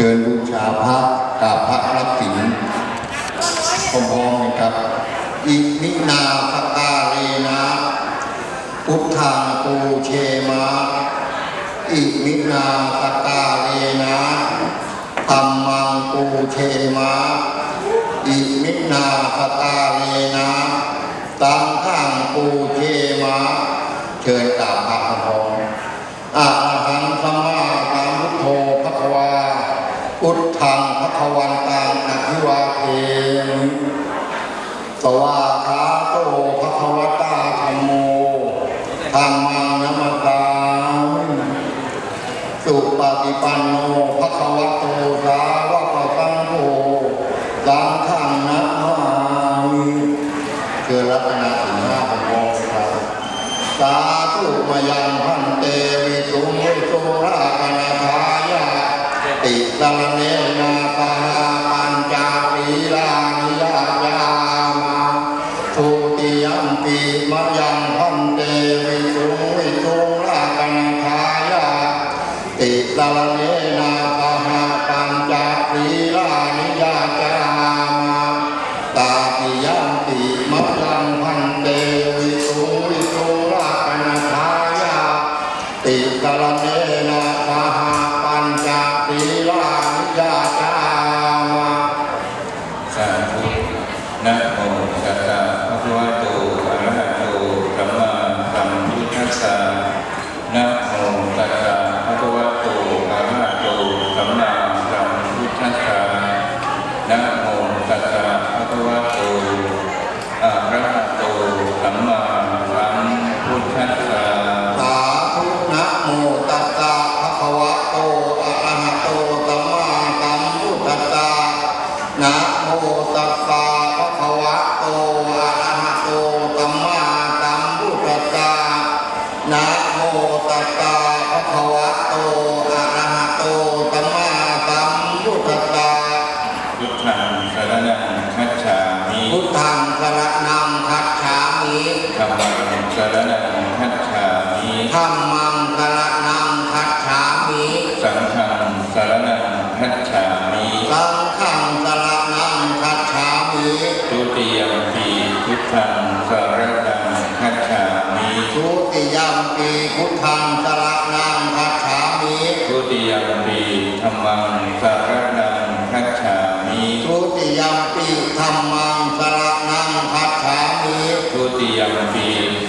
เชิญบูชาพระกราบพระรับศีลพร้อมๆกันครับ อิมินาสกาเลนะพุทธังปูเชมะอิมินาสกาเลนะธรรมังปูเชมะอิมินาสกาเลนะตังขังปูเชมะเชิญกราบพระพร้อม ธังภควันตังอภิวาเทมสวาคาโตภควตาธรรมโมธรรมังนัมสามสุปฏิปันโนภควโตสาวกสังโฆสังฆังนะมามิเชิญรัตนสินห้าพร้อมๆครับสาธุมายังพันเตวิสุงวิสุราคณทายาติสรเนนา นัสสะสาธุนะโมตัสสะภะคะวะโตอะระหะโตสัมมาสัมพุทธัสสะนะโมตัสสะภะคะวะโตอะระหะโตสัมมาสัมพุทธัสสะนะโมตัสสะภะคะวะโตอะระหะโตสัมมาสัมพุทธัสสะพุทธังสรณังคัจฉามิพุทธังสรณังคัจฉามิธัมมังสรณัง คัจฉามิธัมมังสรณังคัจฉามิสังฆังสารนังคัจฉามิสังฆังสรณังคัจฉามิทุติยมปีพุทธังสารนังคัจฉามิทุติยมปีพุทธังสรณังคัจฉามิทุติยมปีธรรมังสารนังคัจฉามิทุติยมปีธัมมังสรณังคัจฉามิทุติยมปี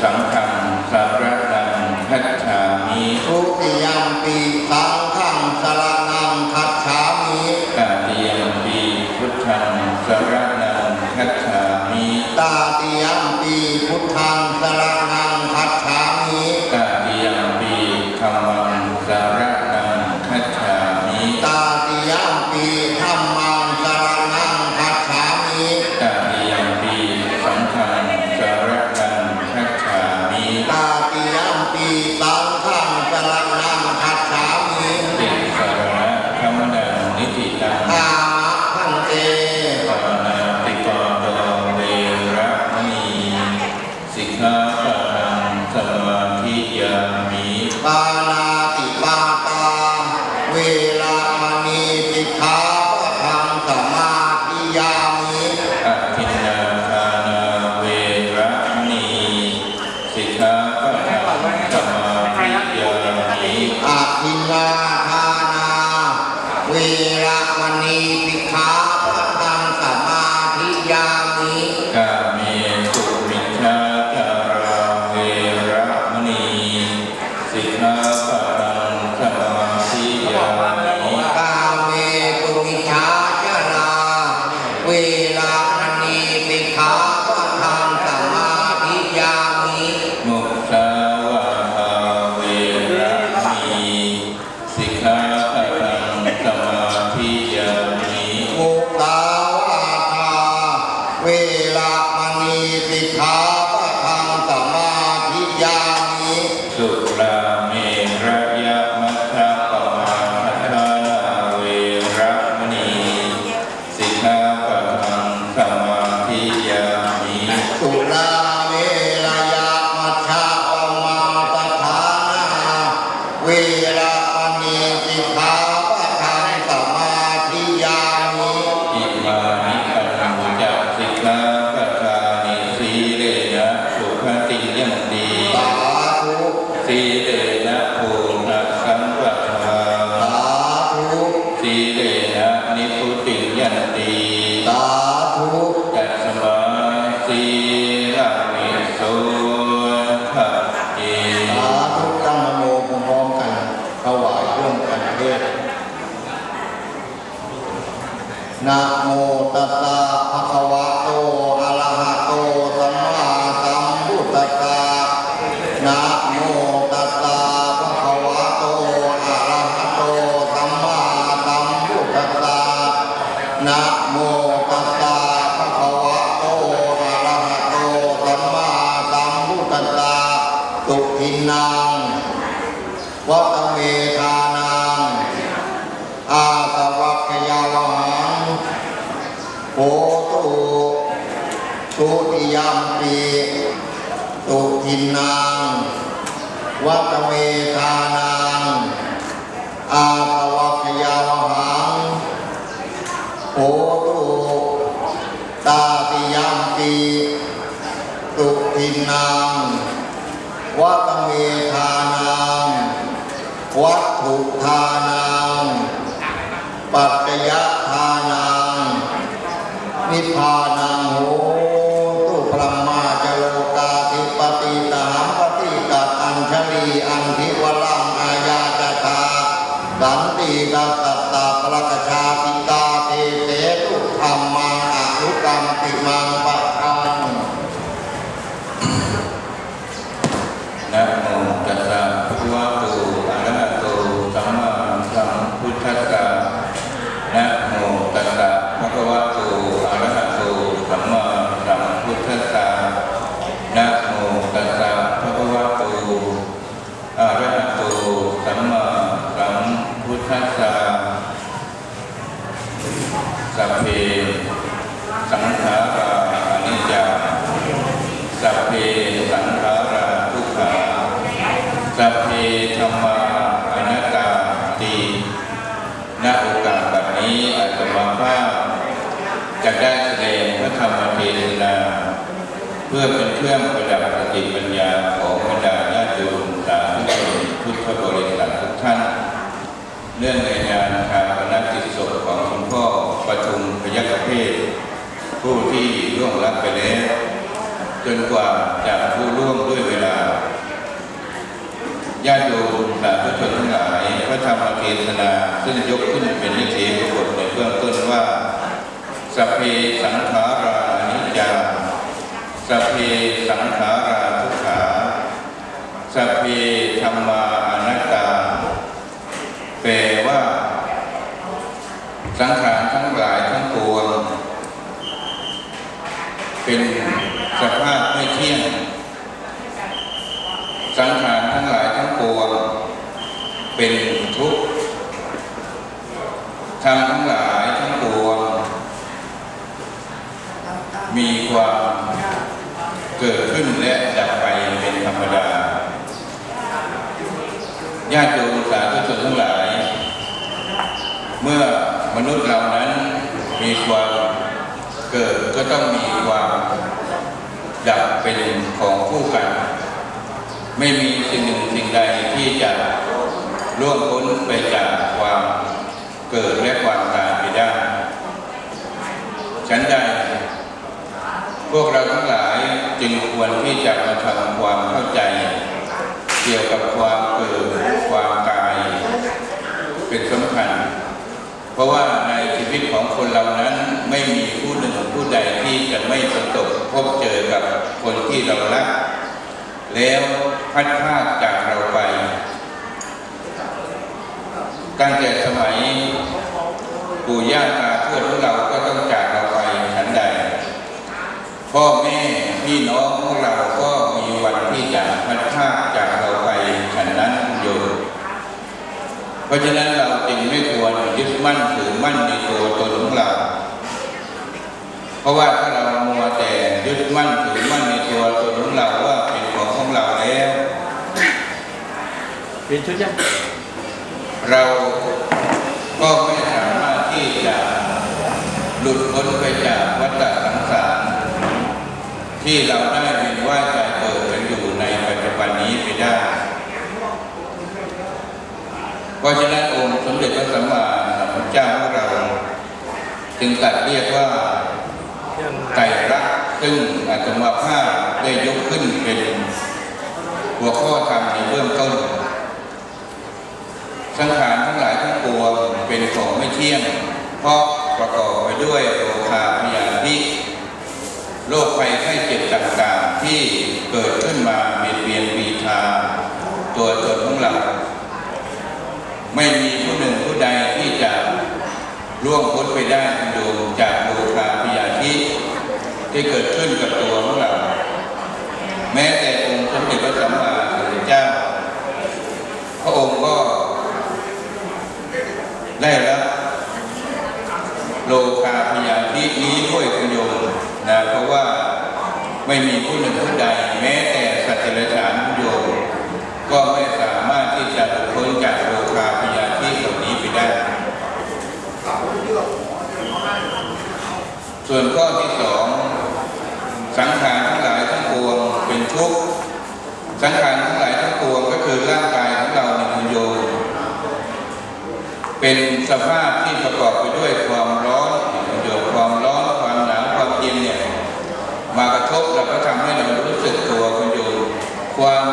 สังฆัง สารนังคัจฉามิทุติยมปีสังฆังสรณ สิ สุร なも ทุติยมปีตุทินนางวัตเมธานางอาสวัคยาวหังโหตุตาติยมปีตุทินนางวัตเมธานางวัตถุทานางปัจจยทานังนิพพานัง สันติกัตตาปรกชาติกาเตเตตุธรรมังอนุกรรมติมังปัฏฐัง นะโมตัสสะภะคะวะโตอะระหะโตสัมมาสัมพุทธัสสะนะโมตัสสะภะคะวะโตอะระหะโตสัมมาสัมพุทธัสสะนะโมตัสสะภะคะวะโตอะระหะโตสัมมาสัมพุทธัสสะสัพเพสังขาราอนิจจา สัพเพสังขาราทุกขาสัพเพธรรมาอนัตตาตีณโอกาสแบบนี้อาตมาภาพจะได้แสดงพระธรรมเทศนา เพื่อเป็นเครื่องประดับสติปัญญาของบรรดาญาติโยมสาธุชนพุทธบริษัททุกท่าน เนื่องในงานชาปนกิจศพของคุณพ่อประทุมพยัคฆเพศผู้ที่ร่วงลับไปแล้วจนกว่าจะผู้ร่วมด้วยเวลาญาติโยมสาธุชนทั้งหลายพระธรรมเทศนาซึ่งยกขึ้นเป็นนิเทศบทในเบื้องต้นว่าสัพเพสังขารา สัพเพสังขาราทุกขาสัพเพธรรมาอนัตตา แปลว่า สังขารทั้งหลายทั้งปวง เป็นสภาพไม่เที่ยง สังขารทั้งหลายทั้งปวง เป็นทุกข์ธรรมทั้งหลายทั้งปวง มีความ เกิดขึ้นและดับไปเป็นธรรมดา ญาติโยมสาธุชนทั้งหลาย เมื่อมนุษย์เรานั้นมีความเกิดก็ต้องมีความดับเป็นของคู่กัน ไม่มีสิ่งหนึ่งสิ่งใดที่จะล่วงพ้นไปจากความเกิดและความตายไปได้ฉันใดพวกเราทั้งหลาย จึงควรที่จะมาทำความเข้าใจ เกี่ยวกับความเกิดความตาย เป็นสำคัญ เพราะว่าในชีวิตของคนเรานั้นไม่มีผู้หนึ่งผู้ใดที่จะไม่ประสบพบเจอกับคนที่เรารัก แล้วพัดพากจากเราไป ตั้งแต่สมัยปู่ย่าตาทวดของเราก็ต้องจากเราไปฉันใด พ่อแม่ พี่น้องของเราก็มีวันที่จะพัดพากจากเราไปฉันนั้นอยู่เพราะฉะนั้นเราจึงไม่ควรยึดมั่นถือมั่นในตัวตนของเรา เพราะว่าถ้าเรามัวแต่ยึดมั่นถือมั่นในตัวตนของเราว่าเป็นของของเราแล้วเปลี่ยนชุดยังเราก็ไม่สามารถที่จะหลุดพ้นไปจากวัฏสังสาร ที่เราได้เวียนว่ายตายเกิดกันอยู่ในปัจจุบันนี้ไปได้ เพราะฉะนั้นองค์สมเด็จพระสัมมาสัมพุทธเจ้าของเรา จึงตัดเรียกว่าไตรรักษณ์ซึ่งอาตมาภาพได้ยกขึ้นเป็นหัวข้อธรรมในเบื้องต้น สังขารทั้งหลายทั้งปวงเป็นของไม่เที่ยง เพราะประกอบไปด้วยโรคาพยาธิ โรคภัยไข้เจ็บต่างๆ ที่เกิดขึ้นมาเบียดเบียนปีทา ตัวตนของเรา ไม่มีผู้หนึ่งผู้ใดที่จะล่วงพ้นไปได้คุณโยมจากโลคาพยาธิที่เกิดขึ้นกับตัวของเรา แม้แต่องค์สมเด็จพระสัมมาสัมพุทธเจ้า พระองค์ก็ได้รับโลคาพยาธินี้ด้วยคุณโยมนะเพราะว่า ไม่มีผู้หนึ่งผู้ใดแม้แต่สัตว์เดรัจฉานุโยมก็ไม่สามารถที่จะหลุดพ้นจากโลคาพยาธิเหล่านี้ไปได้ ส่วนข้อที่สองสังขารทั้งหลายทั้งปวงเป็นทุกข์สังขารทั้งหลายทั้งปวงก็คือร่างกายของเราในคุณโยมเป็นสภาพที่ประกอบ มากระทบแล้วก็ทำให้เรารู้สึกตัวคุณโยมความ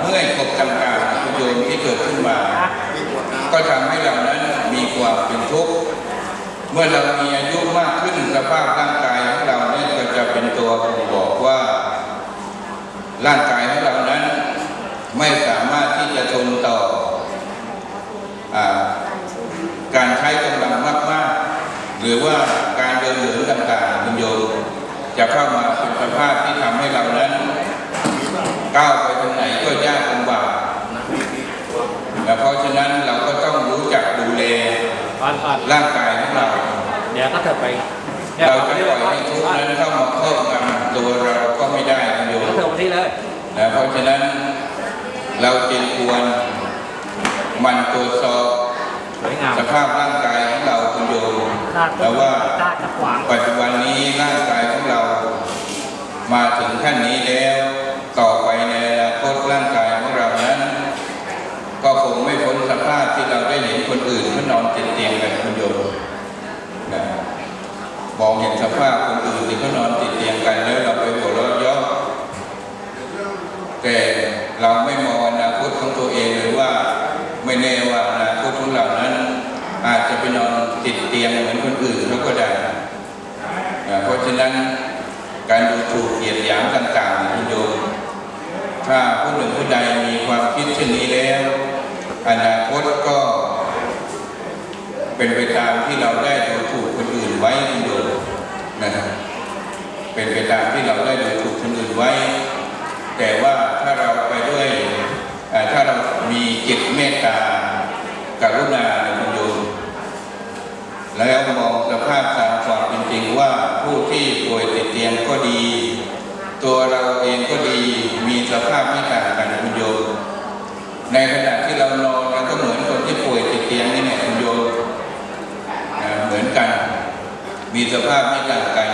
เมื่อยกบต่างๆคุณโยมที่เกิดขึ้นมา ก็ทำให้เรานั้นมีความเป็นทุกข์เมื่อเรามีอายุมากขึ้นสภาพร่างกายของเราเนี่ยก็จะเป็นตัวบ่งบอกว่า ร่างกายของเรานั้นไม่สามารถที่จะทนต่ออการใช้กำลังมากๆ หรือว่าการเดินเหินต่างๆ จะเข้ามาเป็นสภาพที่ทำให้เรานั้นก้าวไปตรงไหนก็ยากลำบากแต่เพราะฉะนั้นเราก็ต้องรู้จักดูแลอ่อนอ่อนร่างกายของเราเดี๋ยวก็เถิดไปเราจะปล่อยให้ทุกข์นั้นเข้ามาครอบงำตัวเราก็ไม่ได้คุณโยมเถิดมาที่เลยนะเพราะฉะนั้นเราจึงควรหมันตรวจสอบสวยงามสภาพร่างกาย แต่ว่าด้านขวางปัจจุบันนี้ร่างกายของเรา มาถึงขั้นนี้แล้ว ต่อไปในอนาคตร่างกายของเรานั้น ก็คงไม่พ้นสภาพที่เราได้เห็นคนอื่นเขานอนติดเตียงกันคุณโยมนะมองเห็นสภาพคนอื่นที่เขานอนติดเตียงกันแล้วเราไปหัวเราะเยาะแต่เราไม่ม ก็ได้เพราะฉะนั้นการดูถูกเหยียดหยามต่างๆเนี่ยคุณโยมถ้าผู้หนึ่งผู้ใดมีความคิดเช่นนี้แล้ว อนาคตก็ เป็นไปตามที่เราได้ดูถูกคนอื่นไว้คุณโยมนะครับเป็นไปตามที่เราได้ดูถูกคนอื่นไว้ แต่ว่าถ้าเราไปด้วยถ้าเรามีจิตเมตตากรุณาในคุณโยมแล้วมอง สภาพตามความเป็นจริงว่าผู้ที่ป่วยติดเตียงก็ดี ตัวเราเองก็ดีมีสภาพไม่ต่างกันคุณโยมในขณะที่เรานอนก็เหมือนคนที่ป่วยติดเตียงนี่เนี่ยคุณโยมเหมือนกัน มีสภาพไม่ต่างกัน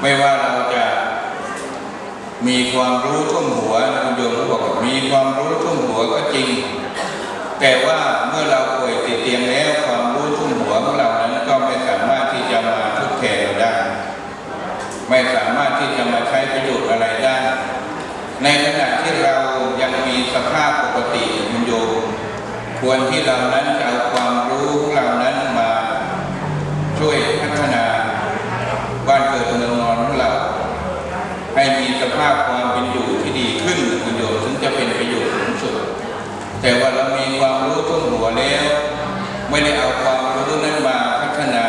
ไม่ว่าเราจะมีความรู้ท่วมหัวคุณโยมเขาบอกว่ามีความรู้ท่วมหัวก็จริง แต่ว่าเมื่อเราป่วยติดเตียงแล้ว ไม่สามารถที่จะมาใช้ประโยชน์อะไรได้ ในขณะที่เรายังมีสภาพปกติคุณโยมควรที่เรานั้นจะเอาความรู้ของเรานั้นมาช่วยพัฒนาบ้านเกิดเมืองนอนของเรา ให้มีสภาพความเป็นอยู่ที่ดีขึ้นคุณโยมถึงจะเป็นประโยชน์สูงสุด แต่ว่าเรามีความรู้ทุ่วมหัวแล้ว ไม่ได้เอาความรู้นั้นมาพัฒนา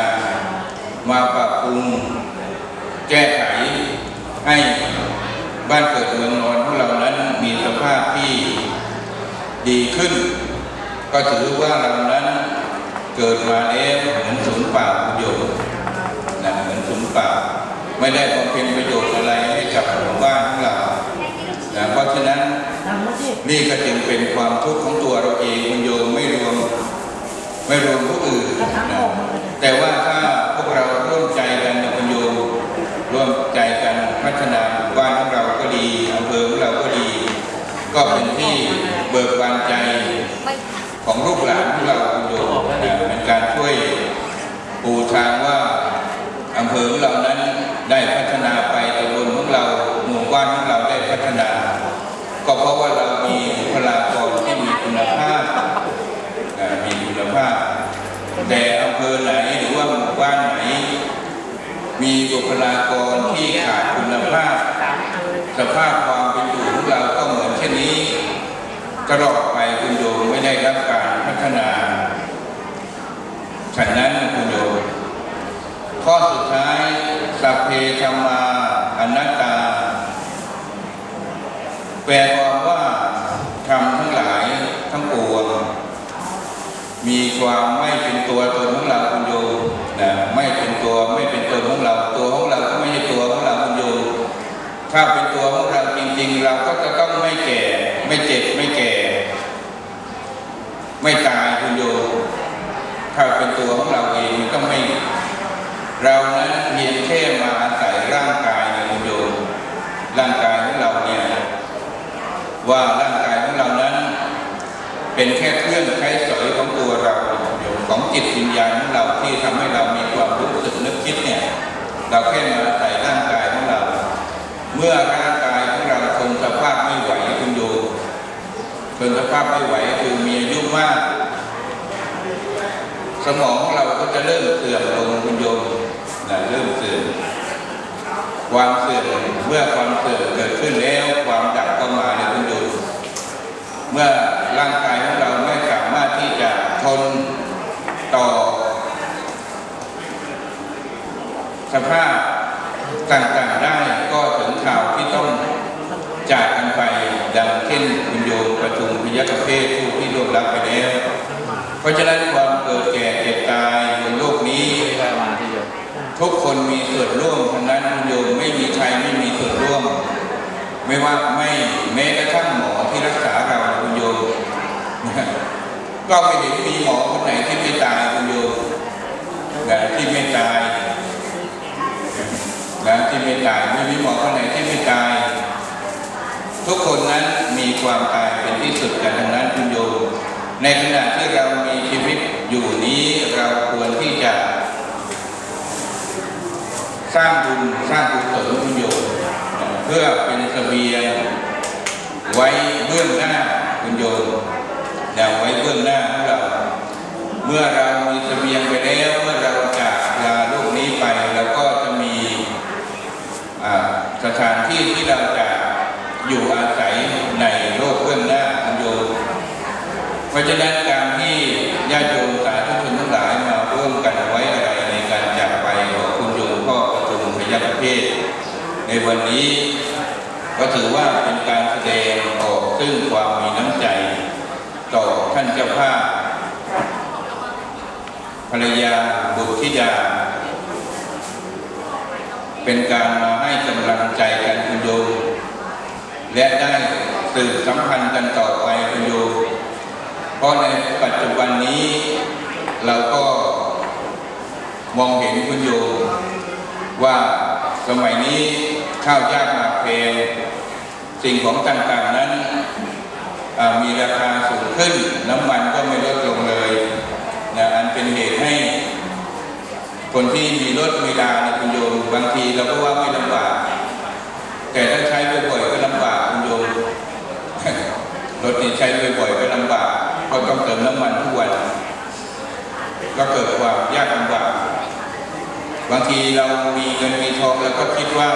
มาปรับปรุง แก้ไขให้บ้านเกิดเมืองนอนของเรานั้นมีสภาพที่ ดีขึ้น ก็ถือว่าเรานั้นเกิดมาแล้วเหมือนศูนย์เปล่าประโยชน์นะเหมือนศูนย์เปล่า ไม่ได้บำเพ็ญประโยชน์อะไรให้กับหมู่บ้านของเรานะเพราะฉะนั้นนี่ก็จึงเป็นความทุกข์ของตัวเราเองคุณโยมไม่รวมไม่รวมผู้อื่นนะแต่ว่าถ้าพวกเราร่วมใจกันนะคุณโยมร่วมใจกันพัฒนาบ้านของเราก็ดีอำเภอของเราก็ดี ก็เป็นที่ บิกบานใจของลูกหลานของเราคุณโยมเป็นการช่วยปูทางว่าอำเภอของเรานั้นได้พัฒนาไปตำบลของเราหมู่บ้านของเราได้พัฒนา ก็เพราะว่าเรามีบุคลากรที่มีคุณภาพมีคุณภาพ แต่อำเภอไหนหรือว่าหมู่บ้านไหน มีบุคลากรที่ขาดคุณภาพ สภาพความเป็นอยู่ของเราก็เหมือนเช่นนี้ ตลอดไปคุณโยมไม่ได้รับการพัฒนาฉะนั้นคุณโยมข้อสุดท้ายสัพเพธรรมาอนัตตา แปลความว่าทำทั้งหลายทั้งปวงมีความไม่เป็นตัวตนของเราคุณโยมนะไม่เป็นตัวไม่เป็นตนของเรา ตัวของเราก็ไม่ใช่ตัวของเราคุณโยมถ้าเป็นตัวของเราจริง ๆ เราก็จะต้องไม่แก่ ไม่เจ็บไม่ ไม่ตายคุณโยมถ้าเป็นตัวของเราเองก็ไม่ เรานั้นเพียงแค่มาอาศัยร่างกายในคุณโยมร่างกายของเราเนี่ยว่าร่างกายของเรานั้น เป็นแค่เครื่องใช้สอยของตัวเราของจิตวิญญาณของเราที่ทำให้เรามีความรู้สึกนึกคิดเนี่ยเราแค่มาอาศัยร่างกายของเรา เมื่อร่างกายของเราทนสภาพไม่ไหวคุณโยมทนสภาพไม่ไหวคือมีอายุมาก สมองของเราก็จะเริ่มเสื่อมลงคุณโยมนะเริ่มเสื่อมความเสื่อมเมื่อความเสื่อมเกิดขึ้นแล้วความดับก็มาในคุณโยมเมื่อร่างกายของเราไม่สามารถที่จะทนต่อ สภาพต่างๆได้ก็ถึงข่าวที่ต้องจากกันไปดังเช่นคุณโยมประชุมพิยก เพศผู้ที่ล่วงลับไปแล้ว เพราะฉะนั้นความเกิดแก่เจ็บตายบนโลกนี้ ทุกคนมีส่วนร่วมทั้งนั้นคุณโยมไม่มีใครไม่มีส่วนร่วม ไม่ว่าไม่แม้กระทั่งหมอที่รักษาเราคุณโยมก็ไม่เห็นมีหมอคนไหนที่ไม่ตายคุณโยมนะที่ไม่ตายนะที่ไม่ตายไม่มีหมอคนไหนที่ไม่ตาย ทุกคนนั้น มีความตายเป็นที่สุดกันทั้งนั้นคุณโยมในขณะที่เรามีชีวิตอยู่นี้เราควรที่จะสร้างบุญสร้างกุศลคุณโยมเพื่อเป็นเสบียงไว้เบื้องหน้าคุณโยมอย่ไว้เบื้องหน้าของเราเมื่อเรามีเสบียงไปแล้วเมื่อเราจากลาโลกนี้ไปเราก็จะมีอ่าสถานที่ที่เราจะอยู่อาศัยในโลกเบื้องหน้าคุณโยม เพราะฉะนั้นการที่ญาติโยมสาธุชนทั้งหลายมาร่วมกันไว้อะไรในการจากไปของคุณโยมพ่อประทุมพยัคฆเพ ศ ในวันนี้ก็ถือว่าเป็นการแสดงออกซึ่งความมีน้ำใจ ต่อท่านเจ้าภาพภรรยาบุตรธิดา เป็นการมาให้กำลังใจกันคุณโยมและได้สืบสัมพันธ์กันต่อไปคุณโยมเพราะในปัจจุบันนี้เราก็มองเห็นคุณโยมว่า สมัยนี้ข้าวยากหมากเพลงสิ่งของต่างๆนั้นมีราคาสูงขึ้น น้ำมันก็ไม่ลดลงเลยนะอันเป็นเหตุให้ คนที่มีรถมีลาในคุณโยมบางทีเราก็ว่าไม่ลำบาก แต่ถ้าใช้บ่อยๆก็ลำบากคุณโยมรถนี่ใช้บ่อยๆก็ลำบากเพราะต้องเติมน้ำมันทุกวัน ก็เกิดความยากลำบาก บางทีเรามีเงินมีทองแล้วก็คิดว่า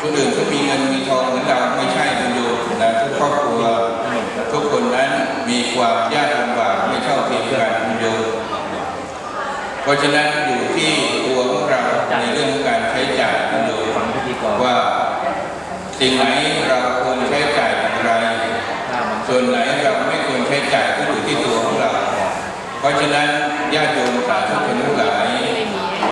คนอื่นก็มีเงินมีทองเหมือนเราไม่ใช่คุณโยมนะทุกครอบครัวทุกคนนั้นมีความยากลำบากไม่เท่าเทียมกันคุณโยมเพราะฉะนั้นอยู่ที่ตัวของเราในเรื่องการใช้จ่ายคุณโยมว่าสิ่งไหนเราควรใช้จ่ายอย่างไร ส่วนไหนเราไม่ควรใช้จ่ายก็อยู่ที่ตัวของเรา เพราะฉะนั้นญาติโยมสาธุชนทั้งหลาย